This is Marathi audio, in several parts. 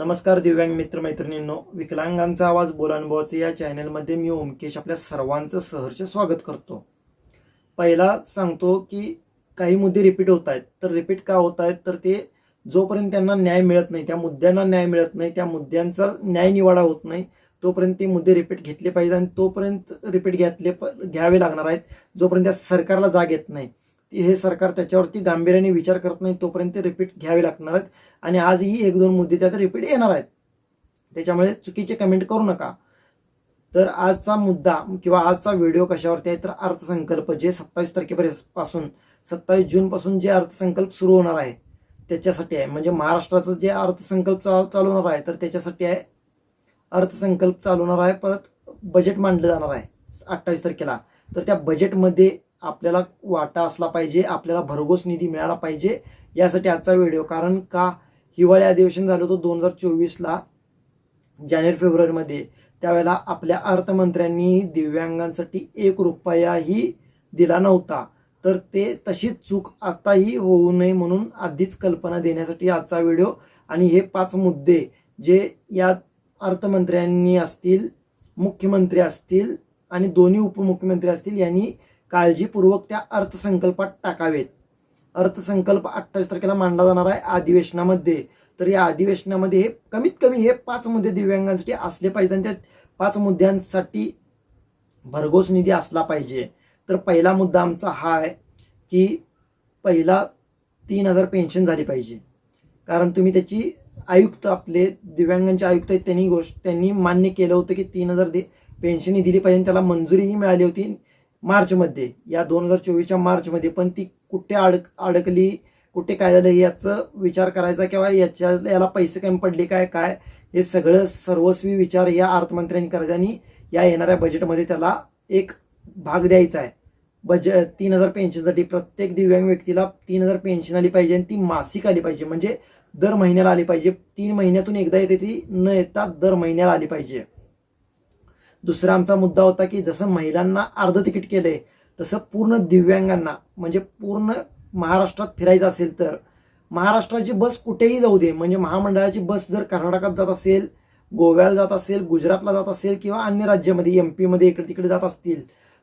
नमस्कार दिव्यांग मित्र मैत्रिणींनो विकलांगांचा आवाज बोलानुभवाचे या चॅनलमध्ये मी ओमकेश आपल्या सर्वांचं सहर्ष स्वागत करतो. पहिला सांगतो की काही मुद्दे रिपीट होत आहेत. तर रिपीट का होत आहेत? तर ते जोपर्यंत त्यांना न्याय मिळत नाही त्या मुद्द्यांना न्याय मिळत नाही त्या मुद्द्यांचा न्याय निवाडा होत नाही तोपर्यंत ते मुद्दे रिपीट घेतले पाहिजे आणि तोपर्यंत रिपीट घेतले प- घ्यावे लागणार आहेत जोपर्यंत त्या सरकारला जाग येत नाही. ती- हे सरकार त्याच्यावरती गांभीर्याने विचार करत नाही तोपर्यंत रिपीट घ्यावे लागणार आहेत. आणि आजही एक दोन मुद्दे त्यात रिपीट येणार आहेत. त्याच्यामुळे चुकीचे कमेंट करू नका. तर आजचा मुद्दा किंवा आजचा व्हिडिओ कशावरती आहे तर अर्थसंकल्प जे सत्तावीस तारखेपर्यंतपासून सत्तावीस जूनपासून जे अर्थसंकल्प सुरू होणार आहे त्याच्यासाठी आहे. म्हणजे महाराष्ट्राचं जे अर्थसंकल्प चा- चालू होणार आहे तर त्याच्यासाठी आहे अर्थसंकल्प चालू होणार आहे. परत बजेट मांडलं जाणार आहे अठ्ठावीस तारखेला. तर त्या बजेटमध्ये आपल्याला वाटा असला पाहिजे आपल्याला भरघोस निधी मिळाला पाहिजे यासाठी आजचा व्हिडिओ. कारण का? हिवाळी अधिवेशन झालं होतं दोन हजार चोवीसला जानेवारी फेब्रुवारीमध्ये. त्यावेळेला आपल्या अर्थमंत्र्यांनी दिव्यांगांसाठी एक रुपयाही दिला नव्हता. तर ते तशीच चूक आताही होऊ नये म्हणून आधीच कल्पना देण्यासाठी आजचा व्हिडिओ. आणि हे पाच मुद्दे जे या अर्थमंत्र्यांनी असतील मुख्यमंत्री असतील आणि दोन्ही उपमुख्यमंत्री असतील यांनी काळजीपूर्वक त्या अर्थसंकल्पात टाकावेत. अर्थसंकल्प अठ्ठावीस तारखेला मांडला जाणार आहे अधिवेशनामध्ये. तर या अधिवेशनामध्ये हे कमीत कमी हे पाच मुद्दे दिव्यांगांसाठी असले पाहिजे आणि त्या पाच मुद्द्यांसाठी भरघोस निधी असला पाहिजे. तर पहिला मुद्दा आमचा हा आहे की पहिला तीन हजार पेन्शन झाली पाहिजे. कारण तुम्ही त्याची आयुक्त आपले दिव्यांगांचे आयुक्त आहेत त्यांनी गोष्ट त्यांनी मान्य केलं होतं की तीन हजार दे पेन्शनही दिली पाहिजे आणि त्याला मंजुरीही मिळाली होती. मार्चमध्ये या दोन हजार चोवीसच्या मार्चमध्ये पण ती कुठे अडक अडकली कुठे काय झालं याचं विचार करायचा किंवा याच्या याला पैसे कमी पडले काय काय हे सगळं सर्वस्वी विचार या अर्थमंत्र्यांनी करायचा आणि या येणाऱ्या बजेटमध्ये त्याला एक भाग द्यायचा आहे. बज तीन हजार पेन्शनसाठी प्रत्येक दिव्यांग व्यक्तीला तीन हजार पेन्शन आली पाहिजे आणि ती मासिक आली पाहिजे. म्हणजे दर महिन्याला आली पाहिजे. तीन महिन्यातून एकदा येते ती न येता दर महिन्याला आली पाहिजे. दुसरा आमचा मुद्दा होता की जसं महिलांना अर्ध तिकीट केलंय तसं पूर्ण दिव्यांगांना म्हणजे पूर्ण महाराष्ट्रात फिरायचं असेल तर महाराष्ट्राची बस कुठेही जाऊ दे म्हणजे महामंडळाची बस जर कर्नाटकात जात असेल गोव्याला जात असेल गुजरातला जात असेल किंवा अन्य राज्यामध्ये एम पीमध्ये इकडे तिकडे जात असतील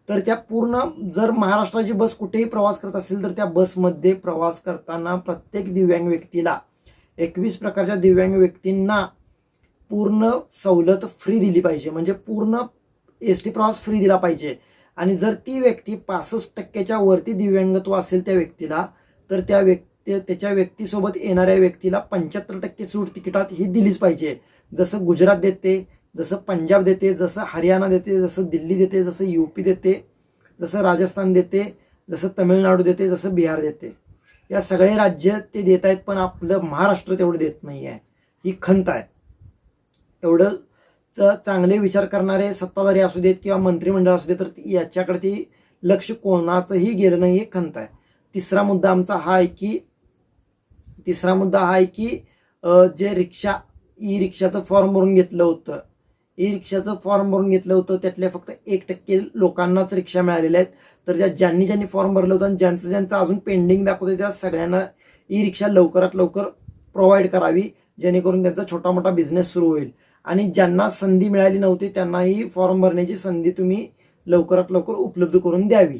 तर त्या पूर्ण जर महाराष्ट्राची बस कुठेही प्रवास करत असेल तर त्या बसमध्ये प्रवास करताना प्रत्येक दिव्यांग व्यक्तीला एकवीस प्रकारच्या दिव्यांग व्यक्तींना पूर्ण सवलत फ्री दिली पाहिजे. म्हणजे पूर्ण एस टी प्रवास फ्री दिला पाहिजे. आणि जर ती व्यक्ती पासष्ट टक्क्याच्या वरती दिव्यांगत्व असेल त्या व्यक्तीला तर त्या व्यक्ती त्याच्या व्यक्तीसोबत येणाऱ्या व्यक्तीला पंच्याहत्तर टक्के सूट तिकिटात ही दिलीच पाहिजे. जसं गुजरात देते जसं पंजाब देते जसं हरियाणा देते जसं दिल्ली देते जसं यूपी देते जसं राजस्थान देते जसं तमिळनाडू देते जसं बिहार देते. या सगळे राज्य ते देत आहेत पण आपलं महाराष्ट्र तेवढं देत नाही आहे ही खंत आहे. एवढं च- चांगले विचार करणारे सत्ताधारी असू देत किंवा मंत्रिमंडळ असू देत तर याच्याकडे ती लक्ष कोणाचंही गेलं नाही हे खंत आहे. तिसरा मुद्दा आमचा हा आहे की तिसरा मुद्दा हा आहे की जे रिक्षा ई रिक्षाचं फॉर्म भरून घेतलं होतं. ई रिक्षाचं फॉर्म भरून घेतलं होतं त्यातल्या फक्त एक टक्के लोकांनाच रिक्षा मिळालेल्या आहेत. तर ज्या ज्यांनी ज्यांनी फॉर्म भरलं होतं आणि ज्यांचं ज्यांचं अजून पेंडिंग दाखवतं त्या सगळ्यांना ई रिक्षा लवकरात लवकर प्रोव्हाइड करावी जेणेकरून त्यांचा छोटा मोठा बिझनेस सुरू होईल. आणि ज्यांना संधी मिळाली नव्हती त्यांनाही फॉर्म भरण्याची संधी तुम्ही लवकरात लवकर उपलब्ध करून द्यावी.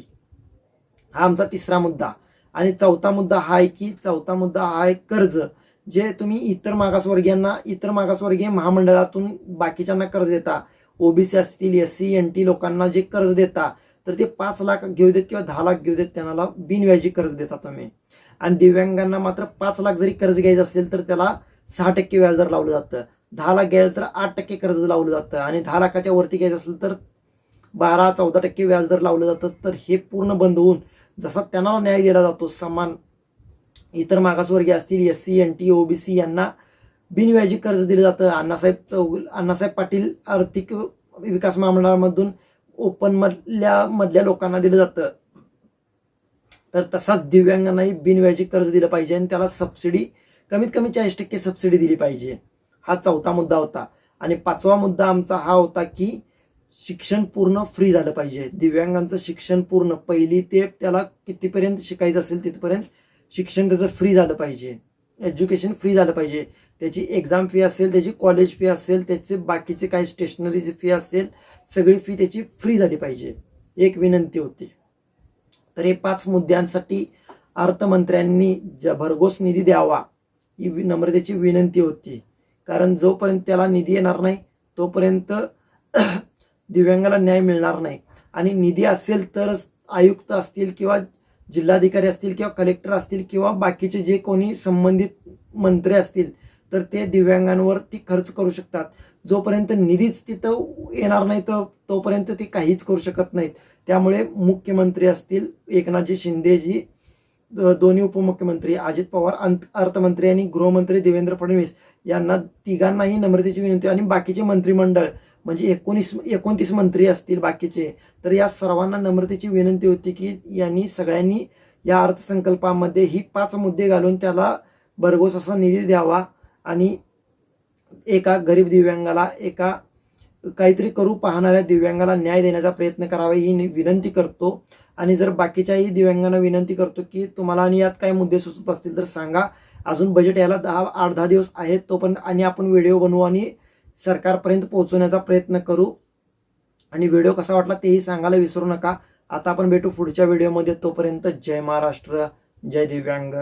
हा आमचा तिसरा मुद्दा. आणि चौथा मुद्दा हा आहे की चौथा मुद्दा हा आहे कर्ज. जे तुम्ही इतर मागासवर्गीयांना इतर मागासवर्गीय महामंडळातून बाकीच्यांना कर्ज देता. ओबीसी असतील एस सी एन टी लोकांना जे कर्ज देता तर ते पाच लाख घेऊ देत किंवा दहा लाख घेऊ देत त्यांना बिनव्याजी कर्ज देता तुम्ही. आणि दिव्यांगांना मात्र पाच लाख जरी कर्ज घ्यायचं असेल तर त्याला सहा टक्के व्याजदर लावलं जातं. दहा लाख घ्यायचं तर आठ टक्के कर्ज लावलं जातं. आणि दहा लाखाच्या वरती घ्यायचं असेल तर बारा चौदा टक्के व्याजदर लावलं जातं. तर हे पूर्ण बंद होऊन जसा त्यांना न्याय दिला जातो समान इतर मागासवर्गीय असतील S C N T OBC यांना बिनव्याजी कर्ज दिलं जातं. अण्णासाहेब चौग अण्णासाहेब पाटील आर्थिक विकास महामंडळामधून ओपन मधल्या मधल्या लोकांना दिलं जातं. तर तसाच दिव्यांगांनाही बिनव्याजी कर्ज दिलं पाहिजे आणि त्याला सबसिडी कमीत कमी चाळीस टक्के सबसिडी दिली पाहिजे. हा चौथा मुद्दा होता. आणि पाचवा मुद्दा आमचा हा होता की शिक्षण पूर्ण फ्री झालं पाहिजे. दिव्यांगांचं शिक्षण पूर्ण. पहिली ते त्याला कितीपर्यंत शिकायचं असेल तिथपर्यंत शिक्षण त्याचं फ्री झालं पाहिजे. एज्युकेशन फ्री झालं पाहिजे. त्याची एक्झाम फी असेल त्याची कॉलेज फी असेल त्याचे बाकीचे काही स्टेशनरीची फी असेल सगळी फी त्याची फ्री झाली पाहिजे. एक विनंती होती. तर हे पाच मुद्द्यांसाठी अर्थमंत्र्यांनी ज भरघोस निधी द्यावा. ही वि- नम्रतेची विनंती होती. कारण जोपर्यंत त्याला निधी येणार नाही तोपर्यंत दिव्यांगाला न्याय मिळणार नाही. आणि निधी असेल तरच आयुक्त असतील किंवा जिल्हाधिकारी असतील किंवा कलेक्टर असतील किंवा बाकीचे जे कोणी संबंधित मंत्री असतील तर ते दिव्यांगांवरती खर्च करू शकतात. जोपर्यंत निधीच तिथं येणार नाही तर तोपर्यंत ते काहीच करू शकत नाहीत. त्यामुळे मुख्यमंत्री असतील एकनाथजी शिंदेजी दोन्ही उपमुख्यमंत्री अजित पवार अंत- अर्थमंत्री आणि गृहमंत्री देवेंद्र फडणवीस यांना तिघांनाही नम्रतेची विनंती आणि बाकीचे मंत्रिमंडळ म्हणजे एकोणीस एकोणतीस मंत्री असतील बाकीचे तर या सर्वांना नम्रतेची विनंती होती की यांनी सगळ्यांनी या अर्थसंकल्पामध्ये ही पाच मुद्दे घालून त्याला भरघोस असा निधी द्यावा आणि एका गरीब दिव्यांगाला एका काहीतरी करू पाहणाऱ्या दिव्यांगाला न्याय देण्याचा प्रयत्न करावा ही विनंती करतो. आणि जर बाकीच्याही दिव्यांगांना विनंती करतो की तुम्हाला आणि यात काय मुद्दे सुचत असतील तर सांगा. अजून बजेट यायला दहा आठ दहा दिवस आहेत तोपर्यंत आणि आपण व्हिडिओ बनवू आणि सरकारपर्यंत पोहोचवण्याचा प्रयत्न करू. आणि व्हिडिओ कसा वाटला तेही सांगायला विसरू नका. आता आपण भेटू पुढच्या व्हिडिओमध्ये तोपर्यंत जय महाराष्ट्र जय दिव्यांग.